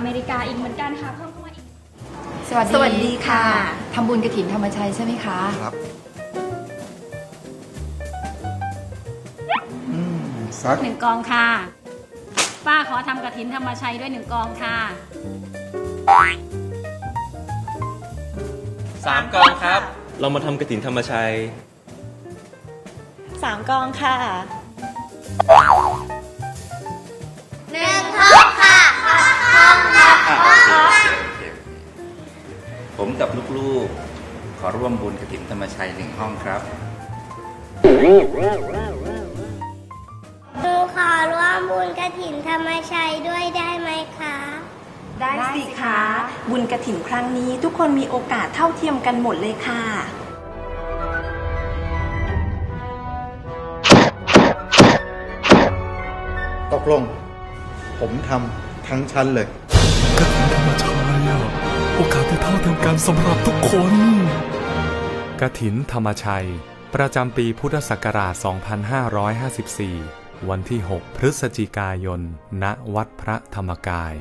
อเมริกาอีกเหมือนกันค่ะเพิ่มเข้ามาอีก สวัสดีสวัสดีค่ะ ทำบุญกระถินธรรมชัยใช่ไหมคะ ครับอืมสักหนึ่งกองค่ะ ป้าขอทำกระถินธรรมชัยด้วยหนึ่งกองค่ะ สามกองครับ เรามาทำกระถินธรรมชัย สามกองค่ะ ผมกับลูกๆ ขอร่วมบุญกระถิ่นธรรมชัยหนึ่งห้องครับหนูขอร่วมบุญกระถินธรรมชัยด้วยได้ไหมคะ ได้สิคะบุญกระถินครั้งนี้ทุกคนมีโอกาสเท่าเทียมกันหมดเลยค่ะ ตกลง ผมทำทั้งชั้นเลยธรรมชาย ท่าเทียมกันสำหรับทุกคนกถินธรรมชัย ประจำปีพุทธศักราช 2554 วันที่ 6 พฤศจิกายน ณ วัดพระธรรมกาย